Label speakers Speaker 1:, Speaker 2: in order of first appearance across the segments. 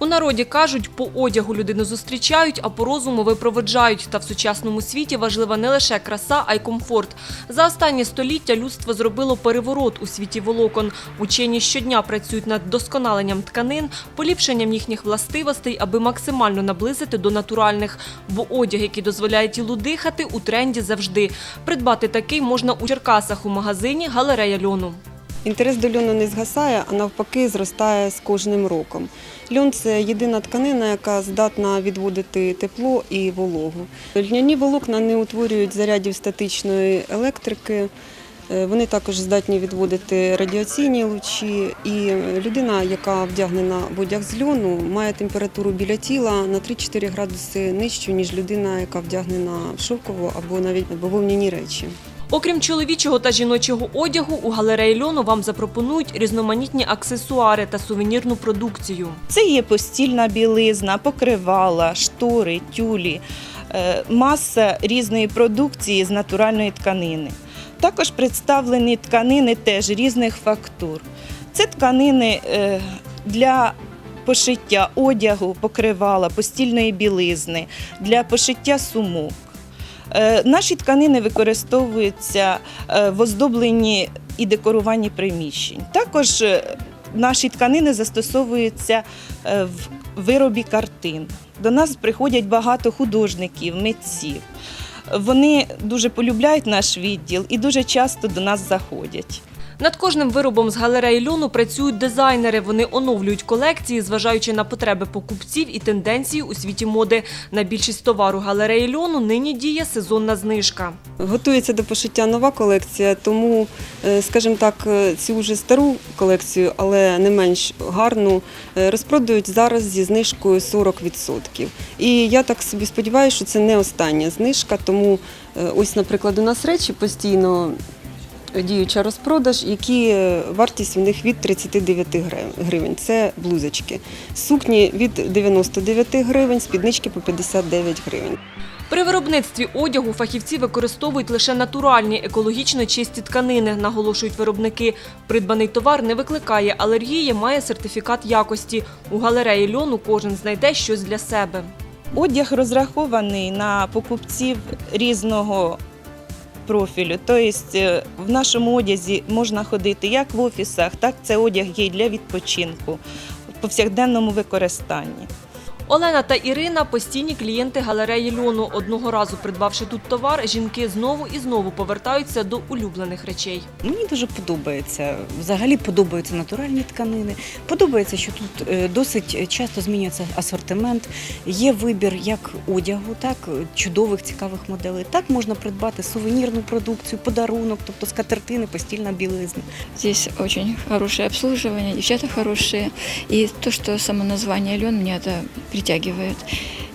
Speaker 1: У народі кажуть, по одягу людину зустрічають, а по розуму випроводжають. Та в сучасному світі важлива не лише краса, а й комфорт. За останні століття людство зробило переворот у світі волокон. Учені щодня працюють над вдосконаленням тканин, поліпшенням їхніх властивостей, аби максимально наблизити до натуральних. Бо одяг, який дозволяє тілу дихати, у тренді завжди. Придбати такий можна у Черкасах у магазині «Галерея льону».
Speaker 2: Інтерес до льону не згасає, а навпаки зростає з кожним роком. Льон це єдина тканина, яка здатна відводити тепло і вологу. Льняні волокна не утворюють зарядів статичної електрики. Е, Вони також здатні відводити радіаційні лучі. І людина, яка вдягнена в одяг з льону, має температуру біля тіла на 3-4 градуси нижчу, ніж людина, яка вдягнена в шовкову або навіть бавовняні речі.
Speaker 1: Окрім чоловічого та жіночого одягу, у галереї льону вам запропонують різноманітні аксесуари та сувенірну продукцію.
Speaker 3: Це є постільна білизна, покривала, штори, тюлі, е, маса різної продукції з натуральної тканини. Також представлені тканини теж різних фактур. Це тканини е, для пошиття одягу, покривала, постільної білизни, для пошиття сумок. Е, Наші тканини використовуються е, в оздобленні і декоруванні приміщень. Також е, наші тканини застосовуються в виробі картин. До нас приходять багато художників, митців. Вони дуже полюбляють наш відділ і дуже часто до нас заходять.
Speaker 1: Над кожним виробом з галереї льону працюють дизайнери. Вони оновлюють колекції, зважаючи на потреби покупців і тенденції у світі моди. На більшість товару галереї льону нині діє сезонна знижка.
Speaker 2: Готується до пошиття нова колекція, тому, е, скажімо так, е, цю вже стару колекцію, але не менш гарну, е, розпродають зараз зі знижкою 40%. І я так собі сподіваюся, що це не остання знижка, тому ось, наприклад, у нас речі постійно. Діюча розпродаж, які е, вартість у них від 39 гривень. Це блузочки. Сукні від 99 гривень, спіднички по 59 гривень.
Speaker 1: При виробництві одягу фахівці використовують лише натуральні, екологічно чисті тканини, наголошують виробники. Придбаний товар не викликає алергії, має сертифікат якості. У галереї льону кожен знайде щось для себе.
Speaker 3: Одяг розрахований на покупців різного профілю. Тобто е, в нашому одязі можна ходити як в офісах, так це одяг є для відпочинку в повсякденному використанні.
Speaker 1: Олена та Ірина постійні клієнти галереї льону. Одного разу придбавши тут товар, жінки знову і знову повертаються до улюблених речей.
Speaker 4: Мені дуже подобається. Взагалі подобаються натуральні тканини. Подобається, що тут е, досить часто змінюється асортимент. Є вибір як одягу, так чудових цікавих моделей. Так можна придбати сувенірну продукцію, подарунок, тобто скатертини, постільна білизна.
Speaker 5: Здесь очень хорошее обслуживание, девчата хорошие. И то, что само название Лен меня это притягивает.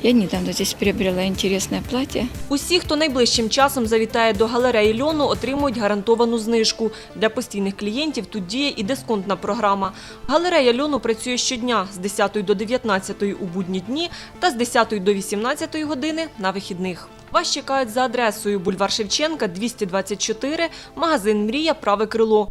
Speaker 5: Я недавно здесь приобрела интересное платье.
Speaker 1: Усі, хто найближчим часом завітає до галереї льону, отримують гарантовану знижку. Для постійних клієнтів тут діє і дисконтна програма. Галерея льону працює щодня з 10 до 19 у будні дні та з 10 до 18 години на вихідних. Вас чекають за адресою бульвар Шевченка, 224, магазин Мрія, праве крило.